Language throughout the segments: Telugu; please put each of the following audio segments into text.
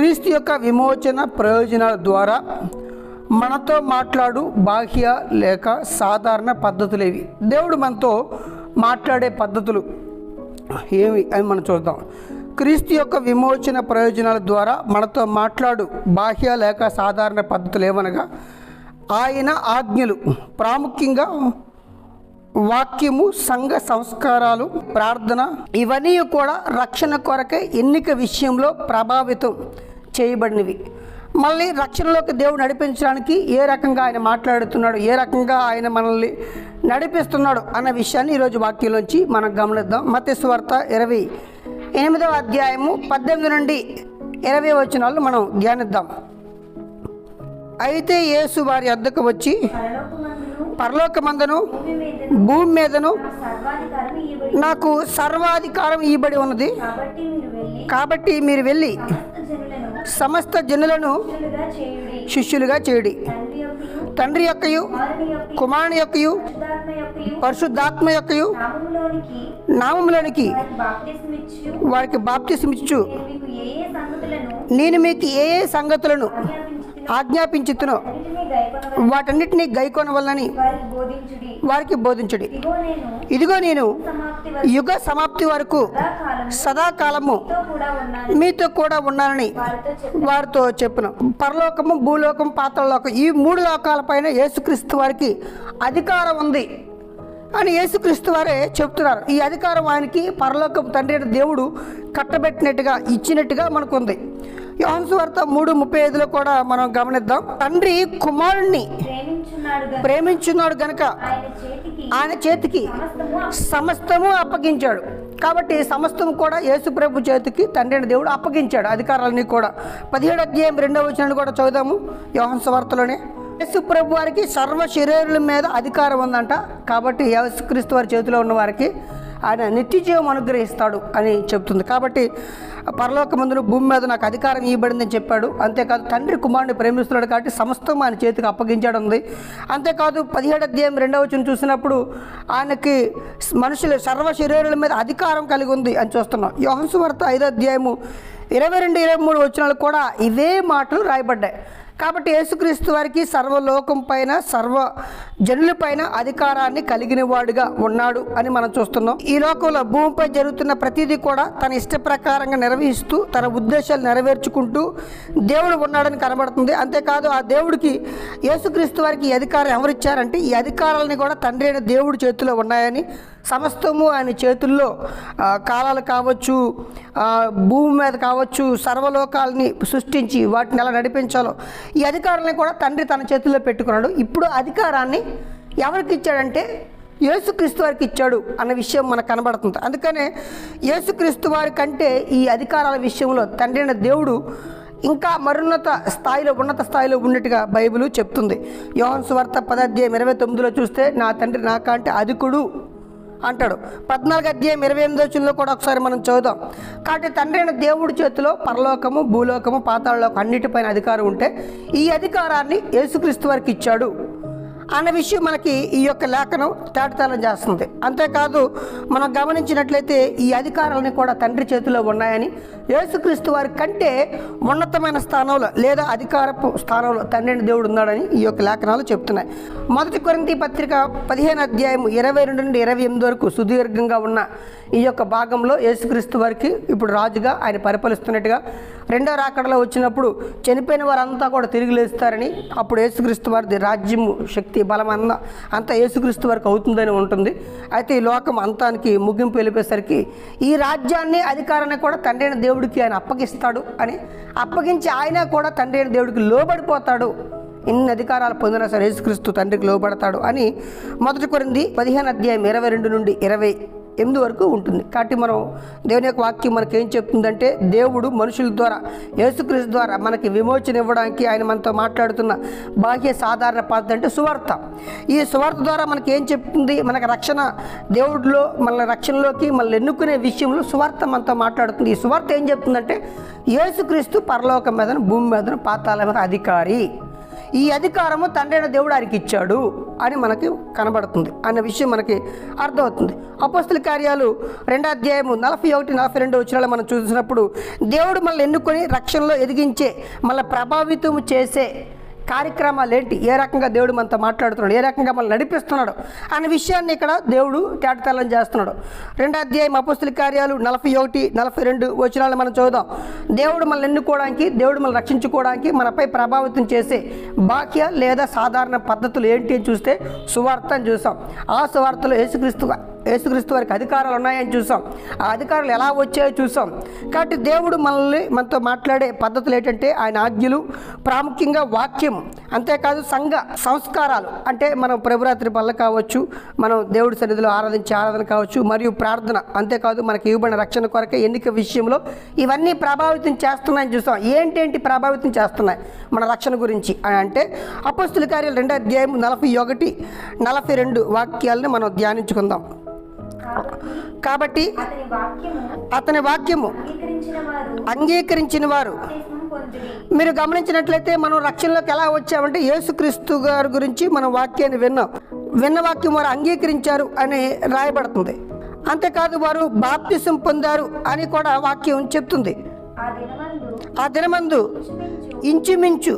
క్రీస్తు యొక్క విమోచన ప్రయోజనాల ద్వారా మనతో మాట్లాడు బాహ్య లేక సాధారణ పద్ధతులు ఇవి దేవుడు మనతో మాట్లాడే పద్ధతులు ఏమి అని మనం చూద్దాం. క్రీస్తు యొక్క విమోచన ప్రయోజనాల ద్వారా మనతో మాట్లాడు బాహ్య లేక సాధారణ పద్ధతులు ఏమనగా ఆయన ఆజ్ఞలు ప్రాముఖ్యంగా వాక్యము సంఘ సంస్కారాలు ప్రార్థన ఇవన్నీ కూడా రక్షణ కొరకే ఎన్నిక విషయంలో ప్రభావితం. చేయబడినవి. మళ్ళీ రక్షణలోకి దేవుడు నడిపించడానికి ఏ రకంగా ఆయన మాట్లాడుతున్నాడు ఏ రకంగా ఆయన మనల్ని నడిపిస్తున్నాడు అన్న విషయాన్ని ఈరోజు వాక్యంలోంచి మనం గమనిద్దాం. మతస్వార్త ఇరవై ఎనిమిదవ అధ్యాయము పద్దెనిమిది నుండి ఇరవై వచనాలు మనం ధ్యానిద్దాం. అయితే యేసు వారి అద్దకు వచ్చి పరలోకమందును పరలోకమందను భూమి మీదను నాకు సర్వాధికారం ఇవ్వబడి ఉన్నది. కాబట్టి మీరు వెళ్ళి సమస్త జనులను శిష్యులుగా చేయుడి. తండ్రి యొక్కయు కుమారుని యొక్కయు పరిశుద్ధాత్మ యొక్కయు బాప్తిస్మిచ్చు. వారికి బాప్తిసమిచ్చు నేను మీకు ఏ ఏ సంగతులను ఆజ్ఞాపించుతును. వాటన్నిటిని వాటన్నిటినీ గైకొనవల్లని వారికి బోధించుడి. ఇదిగో నేను యుగ సమాప్తి వరకు సదాకాలము మీతో కూడా ఉన్నానని వారితో చెప్పును. పరలోకము భూలోకం పాత్రలోకం ఈ మూడు లోకాలపైన యేసుక్రీస్తు వారికి అధికారం ఉంది అని యేసుక్రీస్తు వారే చెప్తున్నారు. ఈ అధికారం ఆయనకి పరలోకం తండ్రి దేవుడు కట్టబెట్టినట్టుగా ఇచ్చినట్టుగా మనకుంది. యోహన్స్ వార్త మూడు ముప్పై ఐదులో కూడా మనం గమనిద్దాం. తండ్రి కుమారుణ్ణి ప్రేమించున్నాడు గనుక ఆయన చేతికి సమస్తము అప్పగించాడు. కాబట్టి సమస్తం కూడా యేసుప్రభు చేతికి తండ్రి అయిన దేవుడు అప్పగించాడు అధికారాలని కూడా. పదిహేడు అధ్యాయం రెండవ వచనాన్ని కూడా చదువుదాము యోహన్ వార్తలోనే. యేసుప్రభు వారికి సర్వ శరీరుల మీద అధికారం ఉందంట. కాబట్టి యేసుక్రీస్తు వారి చేతిలో ఉన్న వారికి ఆయన నిత్యజీవం అనుగ్రహిస్తాడు అని చెప్తుంది. కాబట్టి పరలోకమందును భూమి మీద నాకు అధికారం ఇవ్వబడిందని చెప్పాడు. అంతేకాదు తండ్రి కుమారుని ప్రేమిస్తున్నాడు కాబట్టి సమస్తం ఆయన చేతికి అప్పగించాడు ఉంది అంతేకాదు పదిహేడు అధ్యాయం రెండవ వచ్చిన చూసినప్పుడు ఆయనకి మనుషుల సర్వ శరీరాల మీద అధికారం కలిగి ఉంది అని చూస్తున్నాం. యోహన్సు వార్త ఐదో అధ్యాయము ఇరవై రెండు ఇరవై మూడు వచనాలు కూడా ఇవే మాటలు రాయబడ్డాయి. కాబట్టి యేసుక్రీస్తు వారికి సర్వలోకం పైన సర్వ జనుల పైన అధికారాన్ని కలిగిన వాడుగా ఉన్నాడు అని మనం చూస్తున్నాం. ఈ లోకంలో భూమిపై జరుగుతున్న ప్రతిదీ కూడా తన ఇష్ట ప్రకారంగా నిర్వహిస్తూ తన ఉద్దేశాలు నెరవేర్చుకుంటూ దేవుడు ఉన్నాడని కనబడుతుంది. అంతేకాదు ఆ దేవుడికి యేసుక్రీస్తు వారికి ఈ అధికారం ఎవరిచ్చారంటే ఈ అధికారాలని కూడా తండ్రి అయిన దేవుడి చేతిలో ఉన్నాయని సమస్తము ఆయన చేతుల్లో కాలాలు కావచ్చు భూమి మీద కావచ్చు సర్వలోకాలని సృష్టించి వాటిని ఎలా నడిపించాలో ఈ అధికారాన్ని కూడా తండ్రి తన చేతుల్లో పెట్టుకున్నాడు. ఇప్పుడు అధికారాన్ని ఎవరికి ఇచ్చాడంటే యేసుక్రీస్తు వారికి ఇచ్చాడు అన్న విషయం మనకు కనబడుతుంది. అందుకనే యేసుక్రీస్తు వారి కంటే ఈ అధికారాల విషయంలో తండ్రి అయిన దేవుడు ఇంకా మరున్నత స్థాయిలో ఉన్నత స్థాయిలో ఉన్నట్టుగా బైబిల్ చెప్తుంది. యోహన్ సువార్త పదాధ్యాయం ఇరవై తొమ్మిదిలో చూస్తే నా తండ్రి నాకంటే అధికుడు అంటాడు. పద్నాలుగు అధ్యాయం ఇరవై ఎనిమిదో వచనంలో కూడా ఒకసారి మనం చదువుదాం. కాబట్టి తండ్రి అయిన దేవుడి చేతిలో పరలోకము భూలోకము పాతాళలోకం అన్నిటిపైన అధికారం ఉంటే ఈ అధికారాన్ని యేసుక్రీస్తు వారికి ఇచ్చాడు. అన్న విషయం మనకి ఈ యొక్క లేఖనం తేటతలం చేస్తుంది. అంతేకాదు మనం గమనించినట్లయితే ఈ అధికారాలని కూడా తండ్రి చేతిలో ఉన్నాయని యేసుక్రీస్తు వారి కంటే ఉన్నతమైన స్థానంలో లేదా అధికారపు స్థానంలో తండ్రిని దేవుడు ఉన్నాడని ఈ యొక్క లేఖనాలు చెప్తున్నాయి. మొదటి కొరింతి పత్రిక పదిహేను అధ్యాయం ఇరవై రెండు నుండి ఇరవై ఎనిమిది వరకు సుదీర్ఘంగా ఉన్న ఈ యొక్క భాగంలో యేసుక్రీస్తు వారికి ఇప్పుడు రాజుగా ఆయన పరిపాలిస్తున్నట్టుగా రెండో రాకడలో వచ్చినప్పుడు చనిపోయిన వారంతా కూడా తిరిగి లేస్తారని అప్పుడు యేసుక్రీస్తు వారిది రాజ్యము శక్తి బలం అన్న అంతా యేసుక్రీస్తు వారికి అవుతుందని ఉంటుంది. అయితే ఈ లోకం అంతానికి ముగింపు వెళ్ళిపోయేసరికి ఈ రాజ్యాన్ని అధికారాన్ని కూడా తండ్రిని దేవుడు దేవుడికి ఆయన అప్పగిస్తాడు అని అప్పగించి ఆయన కూడా తండ్రి అయిన దేవుడికి లోబడిపోతాడు. ఇన్ని అధికారాలు పొందిన సరే యేసుక్రీస్తు తండ్రికి లోబడతాడు అని మొదటి కొరింది పదిహేను అధ్యాయం ఇరవై రెండు నుండి ఇరవై ఎనిమిది వరకు ఉంటుంది? కాబట్టి మనం దేవుని యొక్క వాక్యం మనకి ఏం చెప్తుందంటే దేవుడు మనుషుల ద్వారా యేసుక్రీస్తు ద్వారా మనకి విమోచన ఇవ్వడానికి ఆయన మనతో మాట్లాడుతున్న బాహ్య సాధారణ పద్ధతి అంటే సువార్త. ఈ సువార్త ద్వారా మనకి ఏం చెప్తుంది? మనకు రక్షణ దేవుడిలో మన రక్షణలోకి మనల్ని ఎన్నుకునే విషయంలో సువార్త మనతో మాట్లాడుతుంది. ఈ సువార్త ఏం చెప్తుందంటే యేసుక్రీస్తు పరలోకం మీదను భూమి మీదను పాతాల మీద అధికారి. ఈ అధికారము తండ్రైన దేవుడు ఆయనకి ఇచ్చాడు అని మనకి కనబడుతుంది అన్న విషయం మనకి అర్థమవుతుంది. అపోస్తుల కార్యాలు రెండో అధ్యాయము నలభై ఒకటి నలభై రెండు వచ్చిన మనం చూసినప్పుడు దేవుడు మనల్ని ఎన్నుకొని రక్షణలో ఎదిగించే మళ్ళీ ప్రభావితం చేసే కార్యక్రమాలు ఏంటి ఏ రకంగా దేవుడు మనతో మాట్లాడుతున్నాడు? ఏ రకంగా మనల్ని నడిపిస్తున్నాడు? అనే విషయాన్ని ఇక్కడ దేవుడు తేటతెల్లం చేస్తున్నాడు. రెండో అధ్యాయం అపుస్తుల కార్యాలు నలభై ఒకటి నలభై రెండు వచనాలు మనం చదువుదాం. దేవుడు మనల్ని ఎన్నుకోవడానికి దేవుడు మనల్ని రక్షించుకోవడానికి మనపై ప్రభావితం చేసే బాహ్య లేదా సాధారణ పద్ధతులు ఏంటి అని చూస్తే సువార్త అని చూసాం. ఆ సువార్తలో యేసుక్రీస్తు యేసుక్రీస్తు వారికి అధికారాలు ఉన్నాయని చూసాం. ఆ అధికారాలు ఎలా వచ్చాయో చూసాం. కాబట్టి దేవుడు మనల్ని మనతో మాట్లాడే పద్ధతులు ఏంటంటే ఆయన ఆజ్ఞలు ప్రాముఖ్యంగా వాక్యం. అంతేకాదు సంఘ సంస్కారాలు. అంటే మనం ప్రభురాత్రి పనులు కావచ్చు మనం దేవుడి సన్నిధిలో ఆరాధించే ఆరాధన కావచ్చు మరియు ప్రార్థన. అంతేకాదు మనకి ఇవ్వబడిన రక్షణ కొరకే ఎన్నిక విషయంలో ఇవన్నీ ప్రభావితం చేస్తున్నాయని చూసాం ఏంటేంటి ప్రభావితం చేస్తున్నాయి? మన రక్షణ గురించి. అని అంటే అపస్తుల కార్యాలు రెండో అధ్యాయం నలభై ఒకటి నలభై రెండు వాక్యాలను మనం ధ్యానించుకుందాం. కాబట్టి అతని వాక్యము అంగీకరించిన వారు. మీరు గమనించినట్లయితే మనం రక్షణలోకి ఎలా వచ్చామంటే యేసుక్రీస్తు గారి గురించి మనం వాక్యాన్ని విన్నాం. విన్న వాక్యం వారు అంగీకరించారు అని రాయబడుతుంది. అంతేకాదు వారు బాప్తిసం పొందారు అని కూడా వాక్యం చెప్తుంది. ఆ దినమందు ఇంచుమించు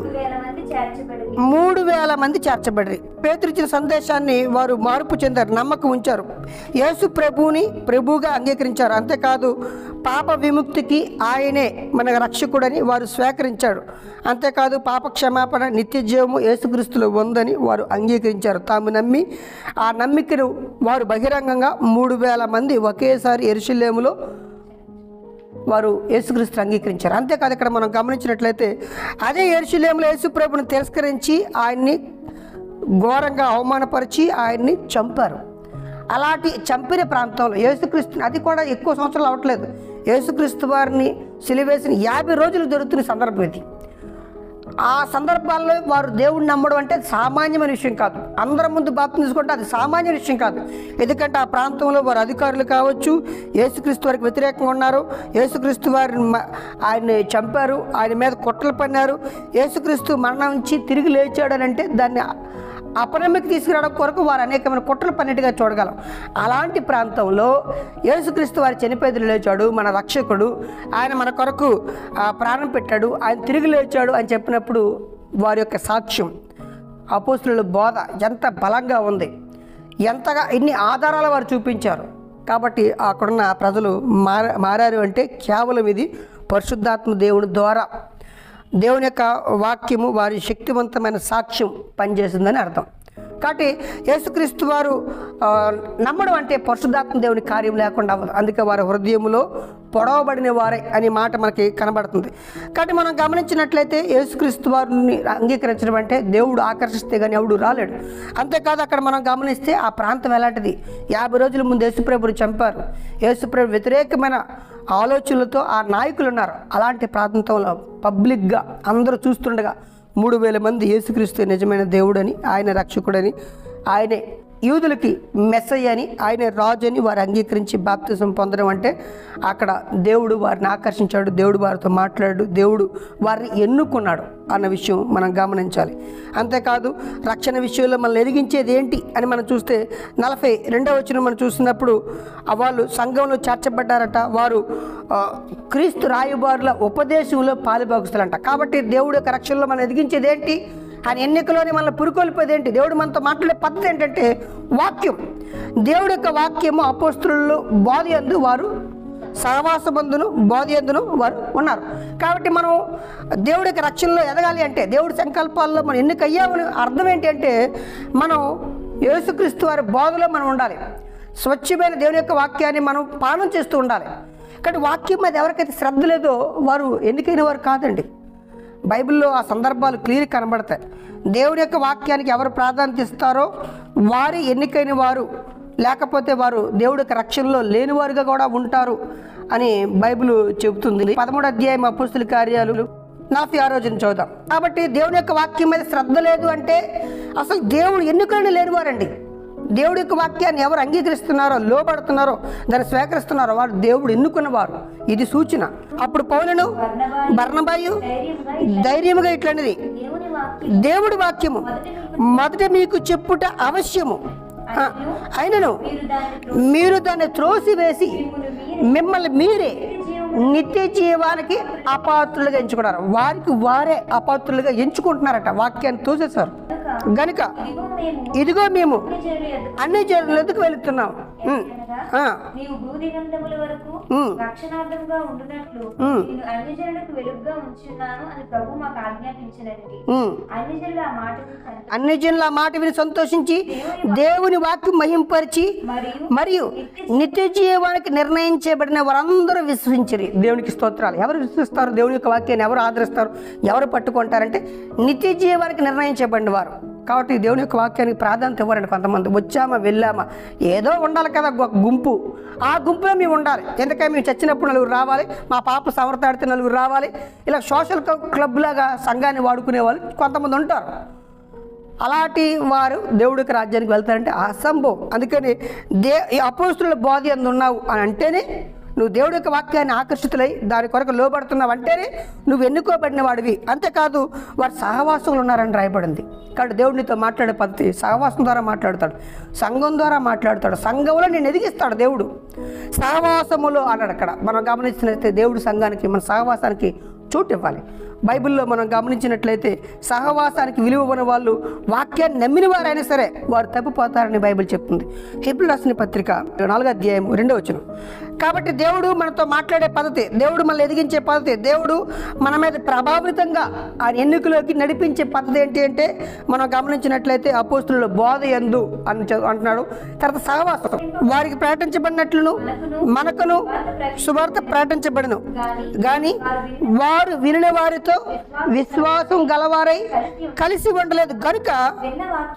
మూడు వేల మంది చేర్చబడి పేతురిచ్చిన సందేశాన్ని వారు మార్పు చెందారు నమ్మకం ఉంచారు. యేసు ప్రభువుని ప్రభువుగా అంగీకరించారు. అంతేకాదు పాప విముక్తికి ఆయనే మన రక్షకుడని వారు స్వీకరించారు. అంతేకాదు పాప క్షమాపణ నిత్య జీవము యేసుక్రీస్తులో ఉందని వారు అంగీకరించారు. తాము నమ్మి ఆ నమ్మికను వారు బహిరంగంగా మూడు వేల మంది ఒకేసారి ఎరుశల్యములో వారు యేసుక్రీస్తు అంగీకరించారు. అంతేకాదు ఇక్కడ మనం గమనించినట్లయితే అదే ఎరుషులేములో యేసుప్రభుని తిరస్కరించి ఆయన్ని ఘోరంగా అవమానపరిచి ఆయన్ని చంపారు. అలాంటి చంపిన ప్రాంతంలో యేసుక్రీస్తుని అది కూడా ఎక్కువ సంవత్సరాలు అవ్వట్లేదు యేసుక్రీస్తు వారిని సిలివేసిన యాభై రోజులు జరుగుతున్న సందర్భం ఇది. ఆ సందర్భాల్లో వారు దేవుడిని నమ్మడం అంటే సామాన్యమైన విషయం కాదు. అందరి ముందు బాప్తి తీసుకుంటే అది సామాన్య విషయం కాదు. ఎందుకంటే ఆ ప్రాంతంలో వారు అధికారులు కావచ్చు యేసుక్రీస్తు వారికి వ్యతిరేకంగా ఉన్నారు. యేసుక్రీస్తు వారిని మ- చంపారు ఆయన మీద కుట్రలు పన్నారు. యేసుక్రీస్తు మరణం నుంచి తిరిగి లేచాడనంటే దాన్ని అపనమ్మకి తీసుకురావడం కొరకు వారు అనేకమైన కుట్రలు పన్నెట్టుగా చూడగలం. అలాంటి ప్రాంతంలో యేసుక్రీస్తు వారి చనిపోయి లేచాడు మన రక్షకుడు. ఆయన మన కొరకు ప్రాణం పెట్టాడు ఆయన తిరిగి లేచాడు అని చెప్పినప్పుడు వారి యొక్క సాక్ష్యం. అపోస్తుల బోధ ఎంత బలంగా ఉంది. ఎంతగా ఇన్ని ఆధారాలు వారు చూపించారు. కాబట్టి అక్కడున్న ప్రజలు మార మారారు అంటే కేవలం ఇది పరిశుద్ధాత్మ దేవుని ద్వారా. దేవుని యొక్క వాక్యము వారి శక్తివంతమైన సాక్ష్యం పనిచేసిందని అర్థం. కాబట్టి యేసుక్రీస్తు వారు నమ్మడం అంటే పరిశుద్ధాత్మ దేవుని కార్యం లేకుండా అందుకే వారి హృదయంలో పొడవబడిన వారే అనే మాట మనకి కనబడుతుంది. కాబట్టి మనం గమనించినట్లయితే యేసుక్రీస్తు వారిని అంగీకరించడం అంటే దేవుడు ఆకర్షిస్తే కానీ ఎవడు రాలేడు. అంతేకాదు అక్కడ మనం గమనిస్తే ఆ ప్రాంతం ఎలాంటిది? యాభై రోజుల ముందు యేసుప్రభుని చంపారు. యేసుప్రభు వ్యతిరేకమైన ఆలోచనలతో ఆ నాయకులు ఉన్నారు. అలాంటి ప్రాంతంలో పబ్లిక్గా అందరూ చూస్తుండగా మూడు వేల మంది యేసుక్రీస్తు నిజమైన దేవుడని ఆయన రక్షకుడని ఆయనే యూదులకి మెస్సయ్య అని ఆయన రాజు అని వారు అంగీకరించి బాప్తిజం పొందడం అంటే అక్కడ దేవుడు వారిని ఆకర్షించాడు దేవుడు వారితో మాట్లాడు దేవుడు వారిని ఎన్నుకున్నాడు అన్న విషయం మనం గమనించాలి. అంతేకాదు రక్షణ విషయంలో మనల్ని ఎదిగించేది ఏంటి అని మనం చూస్తే నలభై రెండవ వచ్చిన మనం చూసినప్పుడు వాళ్ళు సంఘంలో చేర్చబడ్డారట వారు క్రీస్తు రాయుబారుల ఉపదేశంలో పాలుభాగస్తులంట కాబట్టి దేవుడు యొక్క రక్షణలో మనం ఎదిగించేది ఏంటి? ఆయన ఎన్నికలోనే మనల్ని పురుకొల్పేది ఏంటి? దేవుడు మనతో మాట్లాడే పద్ధతి ఏంటంటే వాక్యం. దేవుడి యొక్క వాక్యము అపోస్తులు బోధ యందు వారు సహవాసబంధును బోధయందును వారు ఉన్నారు. కాబట్టి మనం దేవుడి యొక్క రక్షణలో ఎదగాలి అంటే దేవుడి సంకల్పాల్లో మనం ఎన్నిక అయ్యామని అర్థం ఏంటి అంటే మనం యేసుక్రీస్తు వారి బోధలో మనం ఉండాలి. స్వచ్ఛమైన దేవుని యొక్క వాక్యాన్ని మనం పాలన చేస్తూ ఉండాలి. కానీ వాక్యం మీద ఎవరికైతే శ్రద్ధ లేదో వారు ఎన్నికైన వారు కాదండి. బైబిల్లో ఆ సందర్భాలు క్లియర్ కనబడతాయి. దేవుని యొక్క వాక్యానికి ఎవరు ప్రాధాన్యత ఇస్తారో వారి ఎన్నికైన వారు లేకపోతే వారు దేవుడి యొక్క రక్షణలో లేనివారుగా కూడా ఉంటారు అని బైబిల్ చెబుతుంది. పదమూడు అధ్యాయం అపుస్తుల కార్యాలు. నలభై ఆరో రోజున చూద్దాం కాబట్టి దేవుని యొక్క వాక్యం మీద శ్రద్ధ లేదు అంటే అసలు దేవుడు ఎన్నికలను లేనివారండి? దేవుడి యొక్క వాక్యాన్ని ఎవరు అంగీకరిస్తున్నారో లోబడుతున్నారో దాన్ని స్వీకరిస్తున్నారో వారు దేవుడు ఎన్నుకున్నవారు. ఇది సూచన. అప్పుడు పౌలను బర్ణబాయు ధైర్యంగా ధైర్యముగా ఇట్లాంటిది దేవుడి వాక్యము మొదట మీకు చెప్పుట అవశ్యము. అయినను మీరు దాన్ని త్రోసివేసి మిమ్మల్ని మీరే నిత్య జీవానికి అపాత్రులుగా ఎంచుకున్నారు. వారికి వారే అపాత్రులుగా ఎంచుకుంటున్నారట వాక్యాన్ని తోసేశారు. గనుక ఇదిగో మేము అన్ని జనుల ఎదుకు వెళుతున్నాం? నీవు వరకు ఉండునట్లు. నేను అన్ని జనులకు వెలుగుగా ఉంచున్నాను అని ప్రభు మాకు ఆజ్ఞాపించినది. ఉమ్. అన్ని జనులు ఆ మాట అన్ని జనుల మాట విని సంతోషించి దేవుని వాక్యం మహింపరిచి మరియు మరియు నిత్య జీవానికి నిర్ణయించబడిన వారందరూ విశ్వసించరు. దేవునికి స్తోత్రాలు. ఎవరు విశ్వసిస్తారు? దేవుని యొక్క వాక్యాన్ని ఎవరు ఆదరిస్తారు? ఎవరు పట్టుకుంటారంటే నిత్య జీవానికి నిర్ణయించబడిన వారు. కాబట్టి దేవుని యొక్క వాక్యానికి ప్రాధాన్యత ఇవ్వరండి కొంతమంది. వచ్చామా వెళ్ళామా? ఏదో ఉండాలి కదా ఒక గుంపు. ఆ గుంపులో మేము ఉండాలి. ఎందుకంటే మేము చచ్చినప్పుడు నలుగురు రావాలి మా పాప సవరతాడితే నలుగురు రావాలి. ఇలా సోషల్ క్లబ్ లాగా సంఘాన్ని వాడుకునే వాళ్ళు కొంతమంది ఉంటారు. అలాంటి వారు దేవుడికి రాజ్యానికి వెళ్తారంటే అసంభవం. అందుకని దే ఈ అపోస్తుల బోధి ఎందు ఉన్నావు అని అంటేనే నువ్వు దేవుడి యొక్క వాక్యాన్ని ఆకర్షితులై దాని కొరకు లోబడుతున్నావు అంటేనే నువ్వు ఎన్నుకోబడిన వాడివి అంతేకాదు వారు సహవాసంలో ఉన్నారని రాయబడింది. కాబట్టి దేవుడినితో మాట్లాడే పద్ధతి సహవాసం ద్వారా మాట్లాడతాడు సంఘం ద్వారా మాట్లాడతాడు సంఘంలో నేను ఎదిగిస్తాడు దేవుడు. సహవాసములో అన్నాడు అక్కడ. మనం గమనించినట్లయితే దేవుడు సంఘానికి మన సహవాసానికి చోటు ఇవ్వాలి. బైబిల్లో మనం గమనించినట్లయితే సహవాసానికి విలువ ఉన్న వాళ్ళు వాక్యాన్ని నమ్మిన వారైనా సరే వారు తప్పిపోతారని బైబిల్ చెప్తుంది. హిబ్రుల్ రాసిన పత్రిక నాలుగో అధ్యాయం రెండో వచ్చిన కాబట్టి దేవుడు మనతో మాట్లాడే పద్ధతి దేవుడు మనల్ని ఎదిగించే పద్ధతి దేవుడు మన మీద ప్రభావితంగా ఆ ఎన్నికలోకి నడిపించే పద్ధతి ఏంటి అంటే మనం గమనించినట్లయితే అపోస్తులు బోధ ఎందు అని అంటున్నాడు. తర్వాత సహవాసం. వారికి ప్రకటించబడినట్లును మనకును సువార్త ప్రకటించబడను. కానీ వారు వినిన వారితో విశ్వాసం గలవారై కలిసి ఉండలేదు. కనుక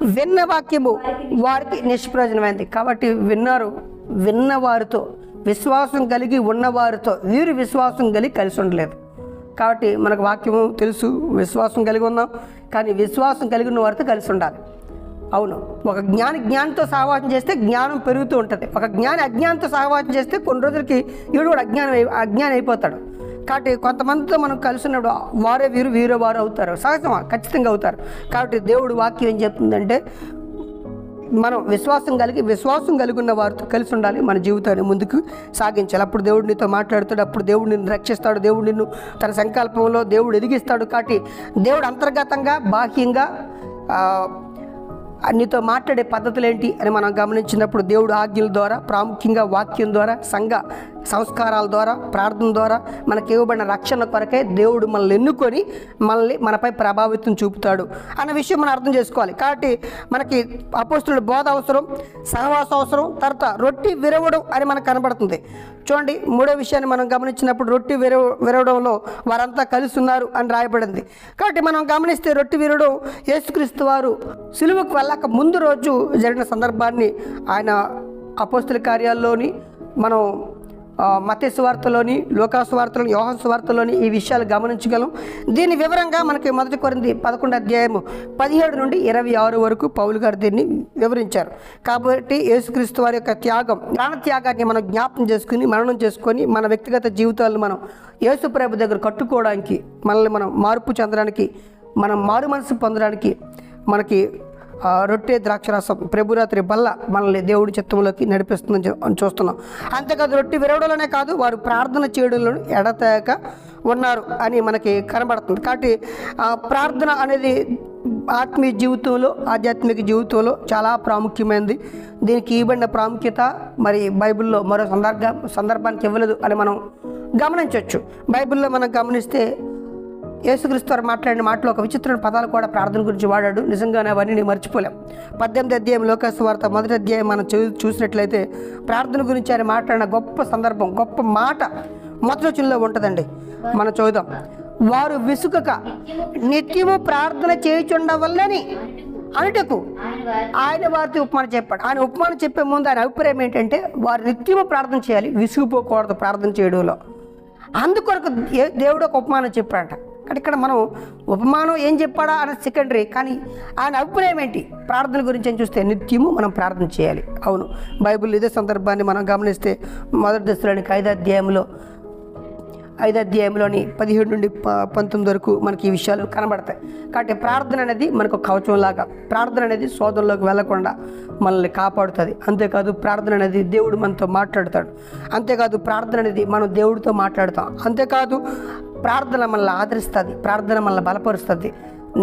విన్న వాక్యము వారికి నిష్ప్రయోజనమైంది కాబట్టి విన్నారు విన్నవారితో విశ్వాసం కలిగి ఉన్నవారితో వీరు విశ్వాసం కలిగి కలిసి ఉండలేదు. కాబట్టి మనకు వాక్యము తెలుసు విశ్వాసం కలిగి ఉన్నాం. కానీ విశ్వాసం కలిగి ఉన్న వారితో కలిసి ఉండాలి. అవును. ఒక జ్ఞాని జ్ఞానంతో సహవాసం చేస్తే జ్ఞానం పెరుగుతూ ఉంటుంది. ఒక జ్ఞాని అజ్ఞానంతో సహవాసం చేస్తే కొన్ని రోజులకి వీడు కూడా అజ్ఞానం అయి- అయిపోతాడు. కాబట్టి కొంతమందితో మనం కలిసినప్పుడు వారే వీరు వీరే వారు అవుతారు. సహజమా? ఖచ్చితంగా అవుతారు. కాబట్టి దేవుడు వాక్యం ఏం చెప్తుందంటే మనం విశ్వాసం కలిగి విశ్వాసం కలిగి ఉన్న వారితో కలిసి ఉండాలి మన జీవితాన్ని ముందుకు సాగించాలి. అప్పుడు దేవుడు నీతో మాట్లాడుతాడు అప్పుడు దేవుడు నిన్ను రక్షిస్తాడు దేవుడు నిన్ను తన సంకల్పంలో దేవుడు ఎదిగిస్తాడు. కాబట్టి దేవుడు అంతర్గతంగా బాహ్యంగా నీతో మాట్లాడే పద్ధతులు ఏంటి అని మనం గమనించినప్పుడు దేవుడు ఆజ్ఞల ద్వారా ప్రాముఖ్యంగా వాక్యం ద్వారా సంఘ సంస్కారాల ద్వారా ప్రార్థన ద్వారా మనకి ఇవ్వబడిన రక్షణ కొరకే దేవుడు మనల్ని ఎన్నుకొని మనల్ని మనపై ప్రభావితం చూపుతాడు అన్న విషయం మనం అర్థం చేసుకోవాలి. కాబట్టి మనకి అపోస్తుల బోధ అవసరం సహవాస అవసరం తర్వాత రొట్టి విరవడం అని మనకు కనబడుతుంది. చూడండి మూడో విషయాన్ని మనం గమనించినప్పుడు రొట్టి విరవ విరవడంలో వారంతా కలిసి ఉన్నారు అని రాయబడింది. కాబట్టి మనం గమనిస్తే రొట్టి విరవడం యేసుక్రీస్తు వారు సిలువకు వెళ్ళక ముందు రోజు జరిగిన సందర్భాన్ని ఆయన అపోస్తుల కార్యాల్లోని మనం మతేశ్వార్తలోని మత్తయి సువార్తలోని వార్తలోని ఈ విషయాలు గమనించగలం. దీని వివరంగా మనకి మొదటి కొరింది పదకొండు అధ్యాయము పదిహేడు నుండి ఇరవై ఆరు వరకు పౌలు గారు దీన్ని వివరించారు. కాబట్టి యేసుక్రీస్తు వారి యొక్క త్యాగం ప్రాణ త్యాగాన్ని మనం జ్ఞాపం చేసుకుని మరణం చేసుకొని మన వ్యక్తిగత జీవితాలను మనం యేసు ప్రభు దగ్గర కట్టుకోవడానికి మనల్ని మనం మార్పు చెందడానికి మనం మారు మనసు పొందడానికి మనకి రొట్టె ద్రాక్షరసం ప్రభురాత్రి బల్ల మనల్ని దేవుడి చిత్తంలోకి నడిపిస్తుందని చూస్తున్నాం. అంతేకాదు రొట్టె విరవడంలోనే కాదు వారు ప్రార్థన చేయడంలో ఎడతెగక ఉన్నారు అని మనకి కనబడుతుంది. కాబట్టి ప్రార్థన అనేది ఆత్మీయ జీవితంలో ఆధ్యాత్మిక జీవితంలో చాలా ప్రాముఖ్యమైనది. దీనికి ఇవ్వబడిన ప్రాముఖ్యత మరి బైబిల్లో మరో సందర్భ సందర్భానికి ఇవ్వలేదు అని మనం గమనించవచ్చు. బైబిల్లో మనం గమనిస్తే యేసుక్రీస్తు వారు మాట్లాడిన మాటలో ఒక విచిత్రమైన పదాలు కూడా ప్రార్థన గురించి వాడాడు. నిజంగానే అవన్నీ నేను మర్చిపోలేం. పద్దెనిమిది అధ్యాయం లోకాసు వార్త మొదటి అధ్యాయం మనం చూ చూసినట్లయితే ప్రార్థన గురించి ఆయన మాట్లాడిన గొప్ప సందర్భం గొప్ప మాట మొదటి ఉంటుందండి. మనం చూద్దాం వారు విసుకక నిత్యము ప్రార్థన చేయుచుండ వల్లని అనుటకు ఆయన వారితో ఉపమానం చెప్పాడు. ఆయన ఉపమానం చెప్పే ముందు ఆయన అభిప్రాయం ఏంటంటే వారు నిత్యము ప్రార్థన చేయాలి విసుగుపోకూడదు ప్రార్థన చేయడంలో. అందుకొరకు దేవుడు ఒక ఉపమానం చెప్పాడట. కానీ ఇక్కడ మనం ఉపమానం ఏం చెప్పాడా అనేది సెకండరీ కానీ ఆయన అభిప్రాయం ఏంటి? ప్రార్థన గురించి అని చూస్తే నిత్యము మనం ప్రార్థన చేయాలి. అవును బైబిల్ ఇదే సందర్భాన్ని మనం గమనిస్తే మొదటి దశలోనికి ఐదు అధ్యాయంలో అధ్యాయంలోని పదిహేడు నుండి ప- పంతొమ్మిది వరకు మనకి ఈ విషయాలు కనబడతాయి. కాబట్టి ప్రార్థన అనేది మనకు కవచంలాగా ప్రార్థన అనేది సోదరులోకి వెళ్ళకుండా మనల్ని కాపాడుతుంది. అంతేకాదు ప్రార్థన అనేది దేవుడు మనతో మాట్లాడతాడు. అంతేకాదు ప్రార్థన అనేది మనం దేవుడితో మాట్లాడతాం. అంతేకాదు ప్రార్థన మనల్ని ఆదరిస్తుంది ప్రార్థన మనల్ని బలపరుస్తుంది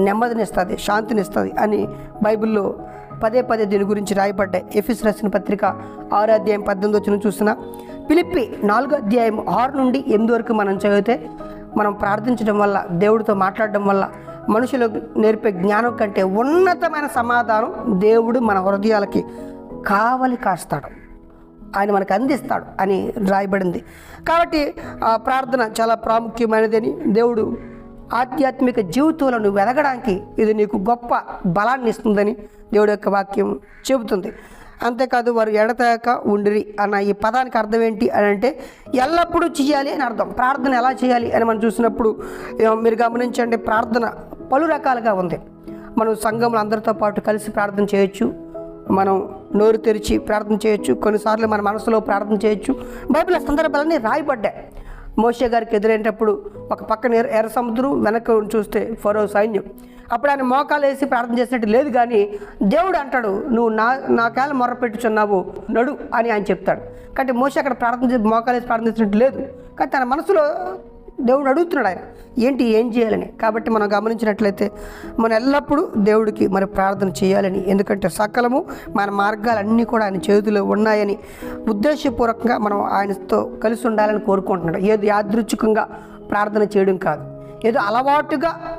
నెమ్మదినిస్తుంది శాంతినిస్తుంది అని బైబిల్లో పదే పదే దీని గురించి రాయబడ్డాయి ఎఫిస్ రాసిన పత్రిక ఆరో అధ్యాయం పద్దెనిమిది వచ్చిన చూసిన పిలిపి నాలుగో అధ్యాయం ఆరు నుండి ఎనిమిది వరకు మనం చదివితే మనం ప్రార్థించడం వల్ల దేవుడితో మాట్లాడడం వల్ల మనుషులకు నేర్పే జ్ఞానం కంటే ఉన్నతమైన సమాధానం దేవుడు మన హృదయాలకి కావలి కాస్తాడు. ఆయన మనకు అందిస్తాడు అని రాయబడింది. కాబట్టి ఆ ప్రార్థన చాలా ప్రాముఖ్యమైనదని దేవుడు ఆధ్యాత్మిక జీవితంలో నువ్వు ఎదగడానికి ఇది నీకు గొప్ప బలాన్ని ఇస్తుందని దేవుడి యొక్క వాక్యం చెబుతుంది. అంతేకాదు వారు ఎడతాక ఉండిరి అన్న ఈ పదానికి అర్థం ఏంటి అని అంటే ఎల్లప్పుడూ చేయాలి అని అర్థం. ప్రార్థన ఎలా చేయాలి అని మనం చూసినప్పుడు మీరు గమనించండి ప్రార్థన పలు రకాలుగా ఉంది. మనం సంఘంలో అందరితో పాటు కలిసి ప్రార్థన చేయొచ్చు. మనం నోరు తెరిచి ప్రార్థన చేయొచ్చు. కొన్నిసార్లు మన మనసులో ప్రార్థన చేయొచ్చు. బైబిల్ ఆ సందర్భాలన్నీ రాయబడ్డాయి మోషే గారికి ఎదురైనప్పుడు ఒక పక్కన ఎర్ర ఎర్ర సముద్రం వెనక చూస్తే ఫరో సైన్యం. అప్పుడు ఆయన మోకాలు వేసి ప్రార్థన చేసినట్టు లేదు కానీ దేవుడు అంటాడు నువ్వు నా నా మొర్ర పెట్టుచున్నావు నడు అని ఆయన చెప్తాడు. కాబట్టి మోషే అక్కడ ప్రార్థన చేసి మోకాలు వేసి ప్రార్థన చేసినట్టు లేదు. కానీ తన మనసులో దేవుడు అడుగుతున్నాడు ఆయన ఏంటి ఏం చేయాలని? కాబట్టి మనం గమనించినట్లయితే మనం ఎల్లప్పుడూ దేవుడికి మరి ప్రార్థన చేయాలని. ఎందుకంటే సకలము మన మార్గాలన్నీ కూడా ఆయన చేతిలో ఉన్నాయని ఉద్దేశపూర్వకంగా మనం ఆయనతో కలిసి ఉండాలని కోరుకుంటున్నాడు. ఏదో యాదృచ్ఛికంగా ప్రార్థన చేయడం కాదు. ఏదో అలవాటుగా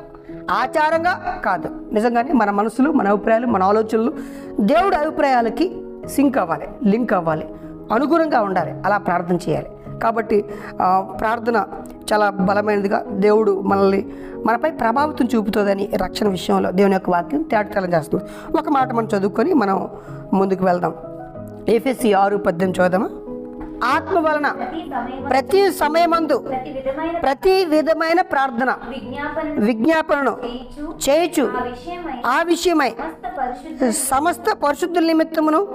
ఆచారంగా కాదు. నిజంగానే మన మనసులు మన అభిప్రాయాలు మన ఆలోచనలు దేవుడి అభిప్రాయాలకి సింక్ అవ్వాలి లింక్ అవ్వాలి అనుగుణంగా ఉండాలి. అలా ప్రార్థన చేయాలి. కాబట్టి ప్రార్థన చాలా బలమైనదిగా దేవుడు మనల్ని మనపై ప్రభావితం చూపుతుందని రక్షణ విషయంలో దేవుని యొక్క వాక్యం తేటతెల్లం చేస్తుంది ఒక మాట మనం చదువుకొని మనం ముందుకు వెళ్దాం. ఏఫెస్సి ఆరు పద్దెనిమిది చూద్దామా ఆత్మ వలన ప్రతి సమయం సమయమందు ప్రతి విధమైన ప్రార్థన విజ్ఞాపనను చేయచు ఆ విషయమై సమస్త పరిశుద్ధుల నిమిత్తమును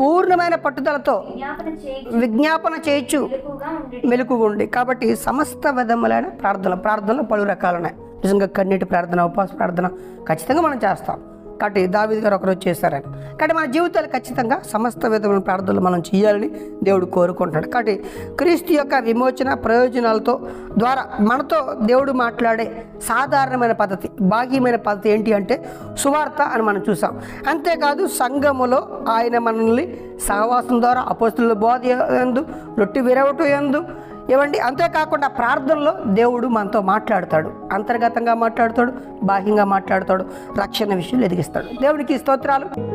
పూర్ణమైన పట్టుదలతో విజ్ఞాపన చేయించు విజ్ఞాపన చేయొచ్చు కాబట్టి సమస్త విధములైన ప్రార్థన ప్రార్థనలు పలు రకాలున్నాయి. నిజంగా కన్నీటి ప్రార్థన ఉపవాస ప్రార్థన ఖచ్చితంగా మనం చేస్తాం. కాబట్టి దావిది గారు ఒకరోజు చేశారని. కాబట్టి మన జీవితాలు ఖచ్చితంగా సమస్త విధమైన ప్రార్థనలు మనం చేయాలని దేవుడు కోరుకుంటున్నాడు. కాబట్టి క్రీస్తు యొక్క విమోచన ప్రయోజనాలతో ద్వారా మనతో దేవుడు మాట్లాడే సాధారణమైన పద్ధతి భాగ్యమైన పద్ధతి ఏంటి అంటే సువార్త అని మనం చూసాం. అంతేకాదు సంఘములో ఆయన మనల్ని సహవాసం ద్వారా అపోస్తుల బోధ ఎందు రొట్టి విరవటం ఎందు ఇవ్వండి అంతేకాకుండా ప్రార్థనలో దేవుడు మనతో మాట్లాడతాడు. అంతర్గతంగా మాట్లాడతాడు బాహ్యంగా మాట్లాడతాడు రక్షణ విషయంలో ఎదిగిస్తాడు. దేవుడికి స్తోత్రాలు.